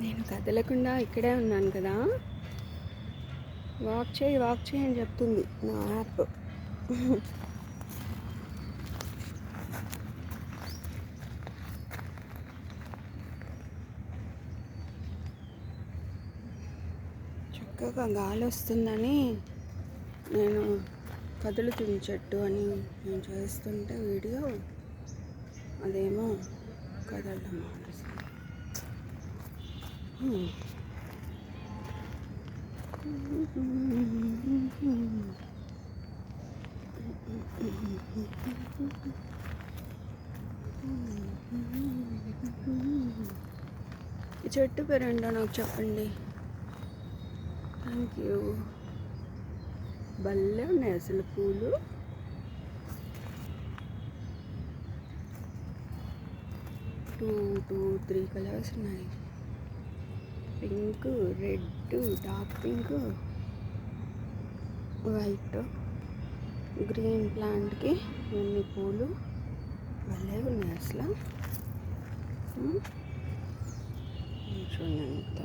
నేను కదలకుండా ఇక్కడే ఉన్నాను కదా. వాక్ చేయి వాక్ చేయి అని చెప్తుంది నా యాప్ చక్కగా గాలి వస్తుందని నేను కదులుతుంది చెట్టు అని నేను చేస్తుంటే వీడియో అదేమో కదలడం మానేసింది. ఈ చెట్టు పేరేంటో నాకు చెప్పండి. థ్యాంక్ యూ భలే ఉన్నాయి అసలు పూలు. టూ టూ త్రీ కలర్స్ ఉన్నాయి. Pink red dark pink white. Green ప్లాంట్కి ఎన్ని పూలు? భలే ఉన్నాయి అసలు. చూడండి ఎంత